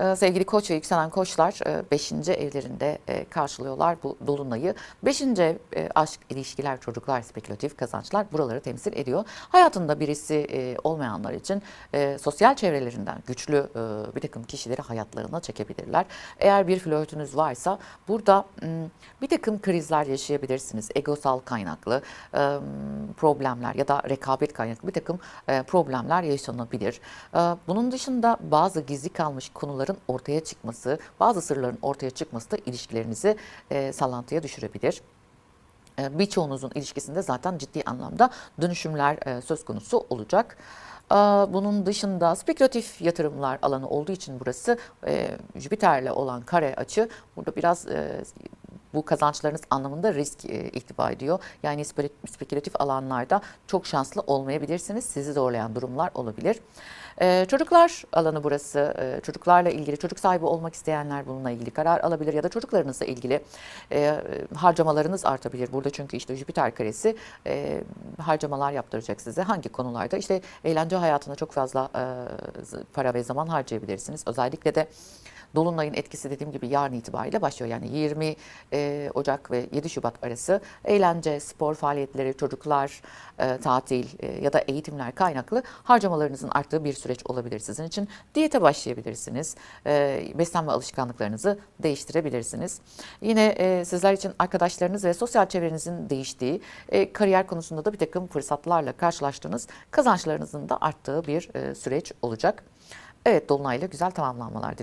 Ee, Sevgili koç ve yükselen koçlar 5. evlerinde e, karşılıyorlar bu dolunayı. 5. ev e, aşk, ilişkiler, çocuklar, spekülatif kazançlar buraları temsil ediyor. Hayatında birisi e, olmayanlar için e, sosyal çevrelerinden güçlü e, bir takım kişileri hayatlarına çekebilirler. Eğer bir flörtünüz varsa burada bir takım krizler yaşayabilirsiniz. Egosal kaynaklı e, problemler ya da rekabet kaynaklı bir takım e, problemler yaşanabilir. E, Bunun dışında bazı gizli kalmış konuların ortaya çıkması, bazı sırların ortaya çıkması da ilişkilerinizi e, sallantıya düşürebilir. E, Birçoğunuzun ilişkisinde zaten ciddi anlamda dönüşümler e, söz konusu olacak. E, Bunun dışında spekülatif yatırımlar alanı olduğu için burası Jüpiter'le olan kare açı burada biraz bu kazançlarınız anlamında risk ihtiva ediyor. Yani spe- spekülatif alanlarda çok şanslı olmayabilirsiniz. Sizi zorlayan durumlar olabilir. E, çocuklar alanı burası. E, çocuklarla ilgili çocuk sahibi olmak isteyenler bununla ilgili karar alabilir ya da çocuklarınızla ilgili e, harcamalarınız artabilir. Burada çünkü işte Jüpiter karesi e, harcamalar yaptıracak size. Hangi konularda? İşte eğlence hayatına çok fazla e, para ve zaman harcayabilirsiniz. Özellikle de Dolunay'ın etkisi dediğim gibi yarın itibariyle başlıyor. Yani 20 e, Ocak ve 7 Şubat arası eğlence, spor faaliyetleri, çocuklar, e, tatil e, ya da eğitimler kaynaklı harcamalarınızın arttığı bir süreç olabilir sizin için. Diyete başlayabilirsiniz. E, beslenme alışkanlıklarınızı değiştirebilirsiniz. Yine e, sizler için arkadaşlarınız ve sosyal çevrenizin değiştiği, e, kariyer konusunda da bir takım fırsatlarla karşılaştığınız kazançlarınızın da arttığı bir e, süreç olacak. Evet Dolunay'la güzel tamamlanmalar diliyorum.